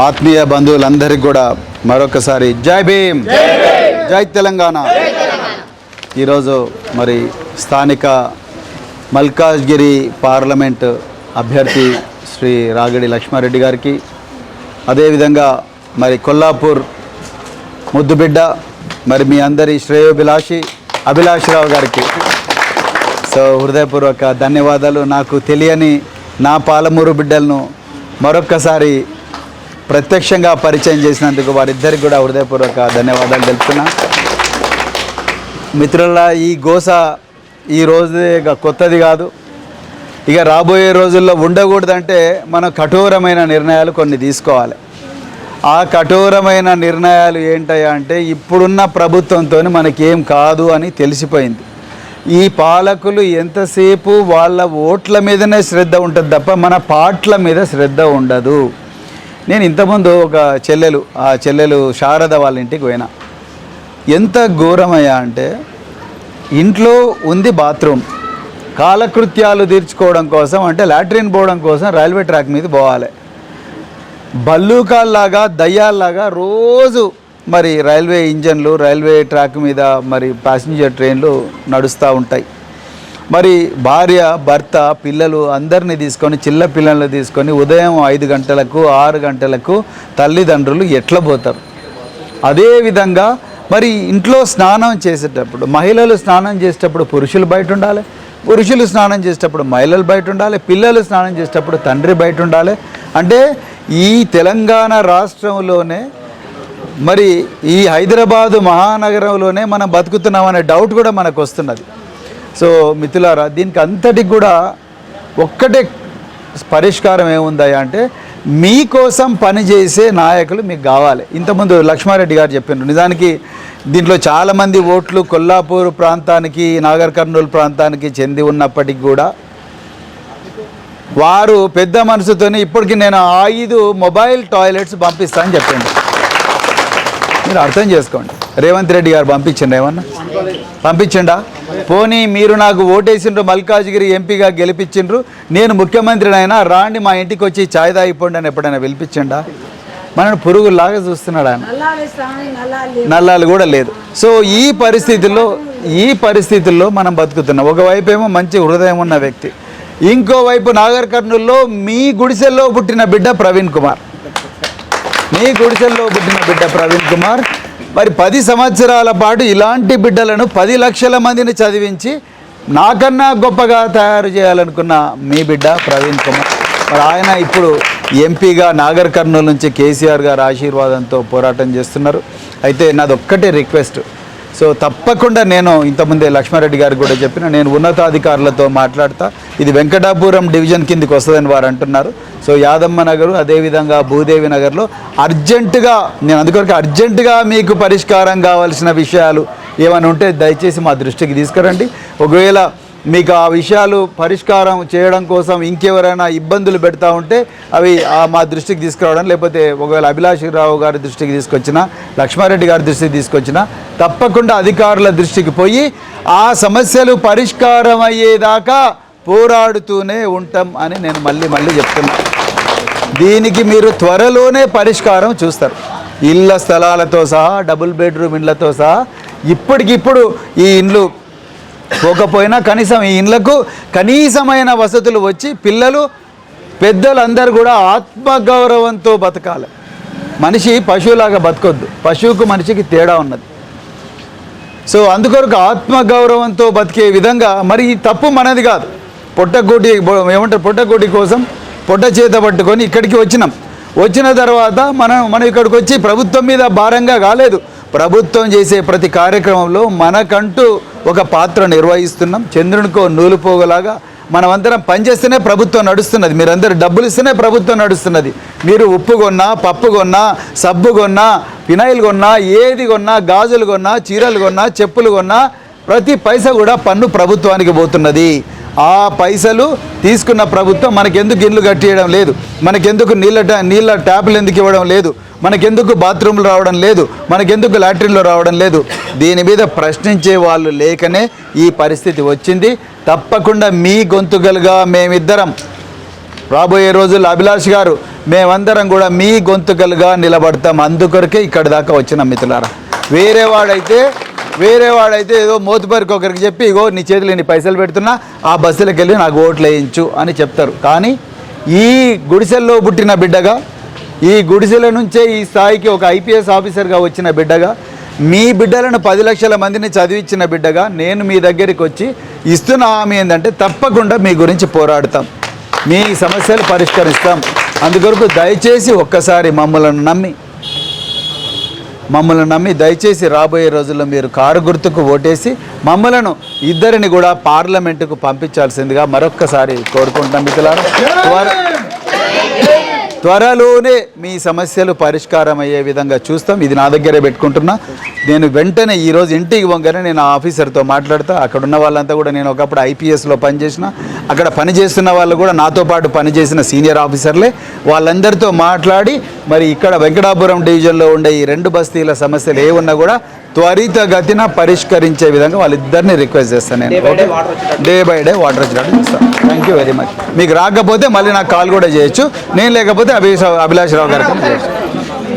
ఆత్మీయ బంధువులందరికీ కూడా మరొకసారి జై భీమ్. జై తెలంగాణ. ఈరోజు మరి స్థానిక మల్కాజ్గిరి పార్లమెంట్ అభ్యర్థి శ్రీ రాగడి లక్ష్మారెడ్డి గారికి అదేవిధంగా మరి కొల్లాపూర్ ముద్దుబిడ్డ మరి మీ అందరి శ్రేయోభిలాషి అభిలాషరావు గారికి. సో హృదయపూర్వక ధన్యవాదాలు. నాకు తెలియని నా పాలమూరు బిడ్డలను మరొక్కసారి ప్రత్యక్షంగా పరిచయం చేసినందుకు వారిద్దరికి కూడా హృదయపూర్వక ధన్యవాదాలు తెలుపుతున్నా. మిత్రుల ఈ గోస ఈ రోజు ఇక కొత్తది కాదు. ఇక రాబోయే రోజుల్లో ఉండకూడదంటే మనం కఠోరమైన నిర్ణయాలు కొన్ని తీసుకోవాలి. ఆ కఠోరమైన నిర్ణయాలు ఏంటయ్యా అంటే ఇప్పుడున్న ప్రభుత్వంతో మనకేం కాదు అని తెలిసిపోయింది. ఈ పాలకులు ఎంతసేపు వాళ్ళ ఓట్ల మీదనే శ్రద్ధ ఉంటుంది తప్ప మన పాటల మీద శ్రద్ధ ఉండదు. నేను ఇంతకుముందు ఒక చెల్లెలు ఆ చెల్లెలు శారద వాళ్ళ ఇంటికి పోయినా. ఎంత ఘోరమయ్యా అంటే ఇంట్లో ఉంది బాత్రూమ్. కాలకృత్యాలు తీర్చుకోవడం కోసం అంటే లాట్రిన్ పోవడం కోసం రైల్వే ట్రాక్ మీద పోవాలి. బల్లూకాల్లాగా దయ్యాల్లాగా రోజు మరి రైల్వే ఇంజన్లు రైల్వే ట్రాక్ మీద మరి ప్యాసింజర్ ట్రైన్లు నడుస్తూ ఉంటాయి. మరి భార్య భర్త పిల్లలు అందరినీ తీసుకొని చిల్ల పిల్లల్ని తీసుకొని ఉదయం ఐదు గంటలకు ఆరు గంటలకు తల్లిదండ్రులు ఎట్లా పోతారు? అదేవిధంగా మరి ఇంట్లో స్నానం చేసేటప్పుడు మహిళలు స్నానం చేసేటప్పుడు పురుషులు బయట ఉండాలి పురుషులు స్నానం చేసేటప్పుడు మహిళలు బయట ఉండాలి పిల్లలు స్నానం చేసేటప్పుడు తండ్రి బయట ఉండాలి. అంటే ఈ తెలంగాణ రాష్ట్రంలోనే మరి ఈ హైదరాబాదు మహానగరంలోనే మనం బతుకుతున్నామనే డౌట్ కూడా మనకు వస్తున్నది. సో మిత్రులారా దీనికి అంతటికి కూడా ఒక్కటే పరిష్కారం ఏముందయ్యా అంటే మీకోసం పనిచేసే నాయకులు మీకు కావాలి. ఇంతకుముందు లక్ష్మారెడ్డి గారు చెప్పిండ్రు నిజానికి దీంట్లో చాలామంది ఓట్లు కొల్లాపూర్ ప్రాంతానికి నాగర్ కర్నూలు ప్రాంతానికి చెంది ఉన్నప్పటికీ కూడా వారు పెద్ద మనసుతోనే ఇప్పటికి నేను ఐదు మొబైల్ టాయిలెట్స్ పంపిస్తానని చెప్పిండు మీరు అర్థం చేసుకోండి. రేవంత్ రెడ్డి గారు పంపించండి ఏమన్నా? పంపించండా? పోనీ మీరు నాకు ఓటేసిండ్రు మల్కాజ్గిరి ఎంపీగా గెలిపించిండ్రు నేను ముఖ్యమంత్రినైనా రాండి మా ఇంటికి వచ్చి ఛాయ్ తాగిపోండి అని ఎప్పుడైనా పిలిపించండా? మనల్ని పురుగులాగా చూస్తున్నాడు ఆయన. నల్లాలు కూడా లేదు. సో ఈ పరిస్థితుల్లో ఈ పరిస్థితుల్లో మనం బతుకుతున్నాం. ఒకవైపు ఏమో మంచి హృదయం ఉన్న వ్యక్తి. ఇంకోవైపు నాగర్ కర్నూల్లో మీ గుడిసెల్లో పుట్టిన బిడ్డ ప్రవీణ్ కుమార్. మీ గుడిసెల్లో పుట్టిన బిడ్డ ప్రవీణ్ కుమార్. మరి పది సంవత్సరాల పాటు ఇలాంటి బిడ్డలను పది లక్షల మందిని చదివించి నాకన్నా గొప్పగా తయారు చేయాలనుకున్న మీ బిడ్డ ప్రవీణ్ కుమార్. మరి ఆయన ఇప్పుడు ఎంపీగా నాగర్ కర్నూలు నుంచి కేసీఆర్ గారు ఆశీర్వాదంతో పోరాటం చేస్తున్నారు. అయితే నాదొక్కటి రిక్వెస్ట్. సో తప్పకుండా నేను ఇంతకుముందే లక్ష్మారెడ్డి గారికి కూడా చెప్పిన నేను ఉన్నతాధికారులతో మాట్లాడతా. ఇది వెంకటాపురం డివిజన్ కిందకి వస్తుందని వారు అంటున్నారు. సో యాదమ్మ నగరు అదేవిధంగా భూదేవి నగర్లో అర్జెంటుగా నేను అందుకొరకు అర్జెంటుగా మీకు పరిష్కారం కావాల్సిన విషయాలు ఏమైనా ఉంటే దయచేసి మా దృష్టికి తీసుకురండి. ఒకవేళ మీకు ఆ విషయాలు పరిష్కారం చేయడం కోసం ఇంకెవరైనా ఇబ్బందులు పెడతా ఉంటే అవి మా దృష్టికి తీసుకురావడం లేకపోతే ఒకవేళ అభిలాషరావు గారి దృష్టికి తీసుకొచ్చినా లక్ష్మారెడ్డి గారి దృష్టికి తీసుకొచ్చినా తప్పకుండా అధికారుల దృష్టికి పోయి ఆ సమస్యలు పరిష్కారం అయ్యేదాకా పోరాడుతూనే ఉంటాం అని నేను మళ్ళీ మళ్ళీ చెప్తున్నా. దీనికి మీరు త్వరలోనే పరిష్కారం చూస్తారు. ఇళ్ళ స్థలాలతో సహా డబుల్ బెడ్రూమ్ ఇండ్లతో సహా ఇప్పటికిప్పుడు ఈ ఇండ్లు పోకపోయినా కనీసం ఈ ఇండ్లకు కనీసమైన వసతులు వచ్చి పిల్లలు పెద్దలందరూ కూడా ఆత్మగౌరవంతో బతకాలి. మనిషి పశువులాగా బతకొద్దు. పశువుకు మనిషికి తేడా ఉన్నది. సో అందుకొరకు ఆత్మగౌరవంతో బతికే విధంగా మరి ఈ తప్పు మనది కాదు. పొట్టకోటి ఏమంటారు? పొట్టకోటి కోసం పొట్ట చేత పట్టుకొని ఇక్కడికి వచ్చినాం. వచ్చిన తర్వాత మనం మనం ఇక్కడికి వచ్చి ప్రభుత్వం మీద భారంగా కాలేదు. ప్రభుత్వం చేసే ప్రతి కార్యక్రమంలో మనకంటూ ఒక పాత్ర నిర్వహిస్తున్నాం. చంద్రునికో నూలుపోగలాగా మనమందరం పనిచేస్తేనే ప్రభుత్వం నడుస్తున్నది. మీరందరూ డబ్బులు ఇస్తేనే ప్రభుత్వం నడుస్తున్నది. మీరు ఉప్పు కొన్నా పప్పు కొన్నా సబ్బు కొన్నా ఫినాయిల్ కొన్నా ఏది కొన్నా గాజులు కొన్నా చీరలు కొన్నా చెప్పులు కొన్నా ప్రతి పైసా కూడా పన్ను ప్రభుత్వానికి పోతున్నది. ఆ పైసలు తీసుకున్న ప్రభుత్వం మనకెందుకు ఇల్లు కట్టియడం లేదు? మనకెందుకు నీళ్ళ ట్యా నీళ్ళ ట్యాపులు ఎందుకు ఇవ్వడం లేదు? మనకెందుకు బాత్రూమ్లు రావడం లేదు? మనకెందుకు లాట్రిన్లు రావడం లేదు? దీని మీద ప్రశ్నించే వాళ్ళు లేకనే ఈ పరిస్థితి వచ్చింది. తప్పకుండా మీ గొంతుకలుగా మేమిద్దరం. రాబోయే రోజుల్లో అభిలాష్ గారు మేమందరం కూడా మీ గొంతుకలుగా నిలబడతాం. అందుకొరకే ఇక్కడి దాకా వచ్చిన మిత్రులారా. వేరే వాడైతే వేరే వాడైతే ఏదో మోతుపరికి ఒకరికి చెప్పి ఇగో నీ చేతిలో నీ పైసలు పెడుతున్నా ఆ బస్సులకు వెళ్ళి నాకు ఓట్లు వేయించు అని చెప్తారు. కానీ ఈ గుడిసెల్లో పుట్టిన బిడ్డగా ఈ గుడిసెల నుంచే ఈ స్థాయికి ఒక ఐపీఎస్ ఆఫీసర్గా వచ్చిన బిడ్డగా మీ బిడ్డలను పది లక్షల మందిని చదివించిన బిడ్డగా నేను మీ దగ్గరికి వచ్చి ఇస్తున్న హామీ ఏంటంటే తప్పకుండా మీ గురించి పోరాడతాం. మీ సమస్యలు పరిష్కరిస్తాం. అందుకొరకు దయచేసి ఒక్కసారి మమ్మల్ని నమ్మి మమ్మల్ని నమ్మి దయచేసి రాబోయే రోజుల్లో మీరు కారు గుర్తుకు ఓటేసి మమ్మలను ఇద్దరిని కూడా పార్లమెంటుకు పంపించాల్సిందిగా మరొక్కసారి కోరుకుంటున్నాం మిత్రులారా. త్వరలోనే మీ సమస్యలు పరిష్కారం అయ్యే విధంగా చూస్తాం. ఇది నా దగ్గరే పెట్టుకుంటున్నా. నేను వెంటనే ఈరోజు ఇంటికి వంగనే నేను ఆ ఆఫీసర్తో మాట్లాడతా. అక్కడ ఉన్న వాళ్ళంతా కూడా నేను ఒకప్పుడు ఐపీఎస్లో పనిచేసిన అక్కడ పనిచేస్తున్న వాళ్ళు కూడా నాతో పాటు పనిచేసిన సీనియర్ ఆఫీసర్లే. వాళ్ళందరితో మాట్లాడి మరి ఇక్కడ వెంకటాపురం డివిజన్లో ఉండే ఈ రెండు బస్తీల సమస్యలు ఏ ఉన్నా కూడా త్వరితగతిన పరిష్కరించే విధంగా వాళ్ళిద్దరిని రిక్వెస్ట్ చేస్తాను నేను డే బై డే వాటర్ వచ్చేటట్టు. చూస్తాను. థ్యాంక్ యూ వెరీ మచ్ మీకు రాకపోతే మళ్ళీ నాకు కాల్ కూడా చేయొచ్చు. నేను లేకపోతే అభిలాష్ అభిలాష్ రావు గారికి చేయొచ్చు.